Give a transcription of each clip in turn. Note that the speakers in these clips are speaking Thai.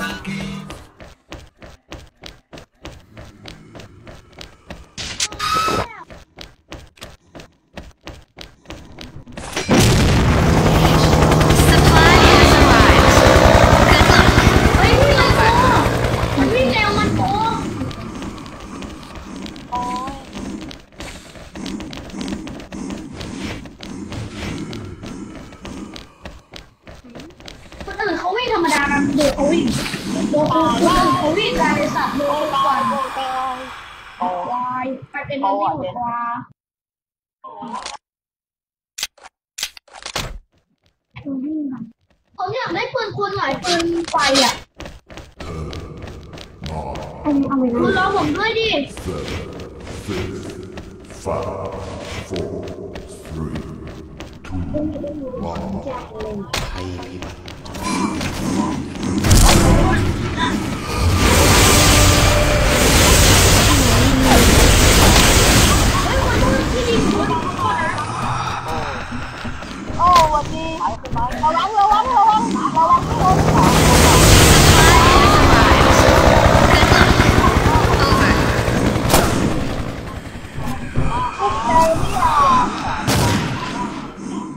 aquí. เขาวิ่งธรรมดานะดูเขาวิ่งดูเขาเขาวิ่งการในสัตว์ดูทุกวันโอ้ควายไปเป็นเรื่องที่หัวควายผมอยากได้ปืนคุณหน่อยปืนไฟอะอันนี้เอาไว้คุณนะรอผมด้วยดิ Five, four, three, two, one. ภัยพิบัติ โอ้วันนี้ระวังระวังระวังระวังทุกคน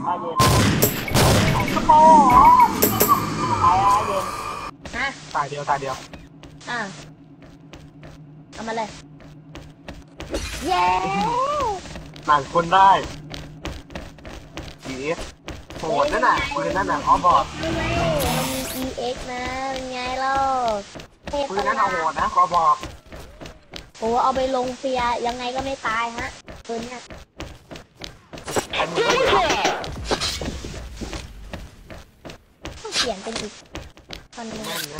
อาเย็นกระโปรงตายเดียวตายเดียว อะเอามาเลย เย้หนังคนได้ผี หดนั่นน่ะปืนนั่นน่ะเขาบอกมันมี EX นะเป็นไงเล่าเทพปืนนั่นเอาโหดนะเขาบอกโอ้เอาไปลงเฟียร์ยังไงก็ไม่ตายฮะปืนเนี่ยไอ้มือก็เหมือนต้องเปลี่ยนเป็นอีกตอนนี้แม่นนะ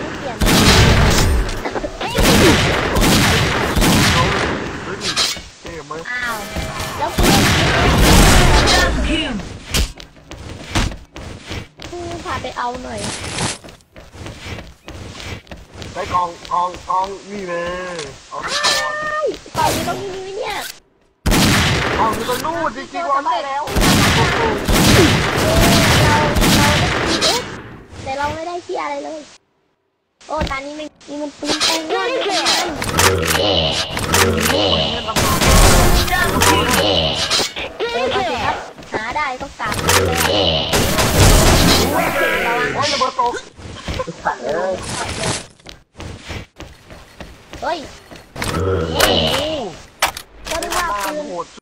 ไม่เปลี่ยนปืนเท่มั้ยอ้าวแล้วปืนอืม พาไปเอาหน่อย ได้กองกองกองนี่เลยเอาไปก่อนไอ้ต่อยอยู่ตรงนี้ไหมเนี่ยกองอยู่ตรงนู้นจริงๆว่าได้แล้วแต่เราไม่ได้ที่อะไรเลย โอ้ตอนนี้มันนี่มันปืนแปลงร่างเลย ได้ก็กลับระวังโอ้ยระเบิดตกสัตว์เฮ้ย